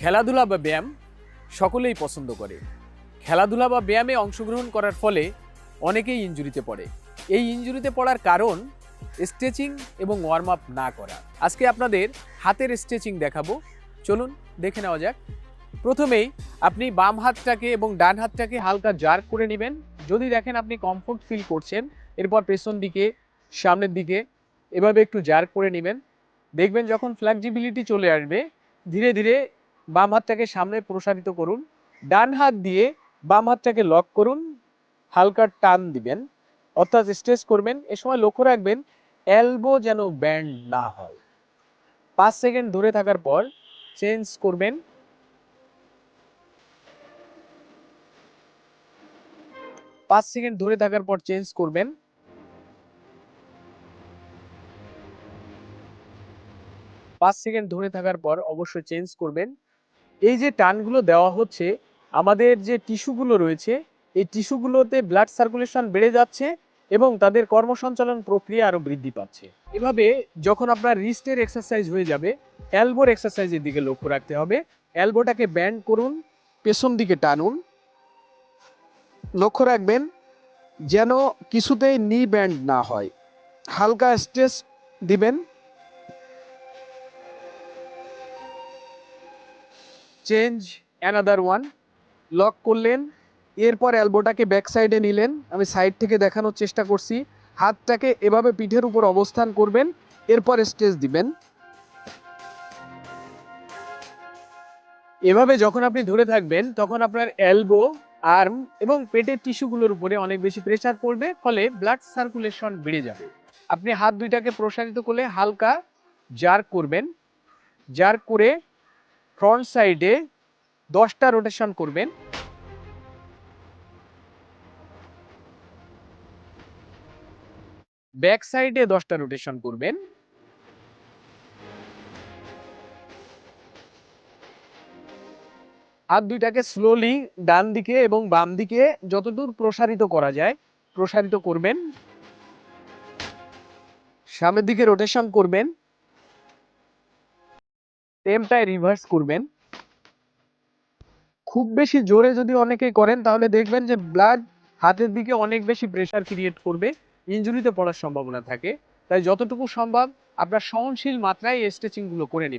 খেলাধুলা বা ব্যায়াম সকলেই পছন্দ করে। খেলাধুলা বা ব্যায়ামে অংশগ্রহণ করার ফলে অনেকেই ইনজুরিতে পড়ে। এই ইনজুরিতে পড়ার কারণ স্ট্রেচিং এবং ওয়ার্ম আপ না করা। আজকে আপনাদের হাতের স্ট্রেচিং দেখাবো। চলুন, দেখে নেওয়া যাক। প্রথমেই আপনি বাম হাতটাকে এবং ডান হাতটাকে হালকা জার্ক করে নেবেন। যদি দেখেন আপনি কমফোর্ট ফিল করছেন, এরপর পেছন দিকে, সামনের দিকে, এভাবে একটু জার্ক করে নেবেন। দেখবেন যখন ফ্লেক্সিবিলিটি চলে আসবে, ধীরে ধীরে বাম হাতটাকে সামনে প্রসারিত করুন। ডান হাত দিয়ে বাম হাতটাকে লক করুন। হালকা টান দিবেন। অর্থাৎ স্ট্রেচ করবেন। এ সময় লক্ষ্য রাখবেন এলবো যেন ব্যান্ড না হয়। পাঁচ সেকেন্ড ধরে থাকার পর চেঞ্জ করবেন। পাঁচ সেকেন্ড ধরে থাকার পর চেঞ্জ করবেন। পাঁচ সেকেন্ড ধরে থাকার পর অবশ্যই চেঞ্জ করবেন। এই যে টানগুলো দেওয়া হচ্ছে, আমাদের যে টিস্যুগুলো রয়েছে, এই টিস্যুগুলোতে ব্লাড সার্কুলেশন বেড়ে যাচ্ছে এবং তাদের কর্মসঞ্চালন প্রক্রিয়া আরও বৃদ্ধি পাচ্ছে। এভাবে যখন আপনার রিস্টের এক্সারসাইজ হয়ে যাবে অ্যালবোর এক্সারসাইজের দিকে লক্ষ্য রাখতে হবে। অ্যালবোটাকে ব্যান্ড করুন, পেছন দিকে টানুন। লক্ষ্য রাখবেন যেন কিছুতেই নি ব্যান্ড না হয়। হালকা স্ট্রেস দিবেন। চেঞ্জ অ্যানাদার ওয়ান লক করলেন, এরপর অ্যালবোটাকে ব্যাক সাইডে নিলেন। আমি সাইড থেকে দেখানোর চেষ্টা করছি। হাতটাকে এভাবে পিঠের উপর অবস্থান করবেন, এরপর স্টেজ দিবেন। এভাবে যখন আপনি ধরে থাকবেন, তখন আপনার এলবো আর্ম এবং পেটের টিস্যুগুলোর উপরে অনেক বেশি প্রেসার পড়বে, ফলে ব্লাড সার্কুলেশন বেড়ে যাবে। আপনি হাত দুইটাকে প্রসারিত করলে হালকা জার্ক করবেন। জার্ক করে ফ্রন্ট সাইডে দশটা রোটেশন করবেন। ব্যাক সাইডে দশটা রোটেশন করবেন। হাত দুইটাকে স্লোলি ডান দিকে এবং বাম দিকে যতদূর প্রসারিত করা যায়, প্রসারিত করবেন। সামনের দিকে রোটেশন করবেন। টেমটায় রিভার্স করবেন। খুব বেশি জোরে যদি অনেকে করেন, তাহলে দেখবেন যে ব্লাড হাতের দিকে অনেক বেশি প্রেশার ক্রিয়েট করবে ইঞ্জুরিতে পড়ার সম্ভাবনা থাকে। তাই যতটুকু সম্ভব আপনার সহনশীল মাত্রায় স্ট্রেচিংগুলো করে নেবেন।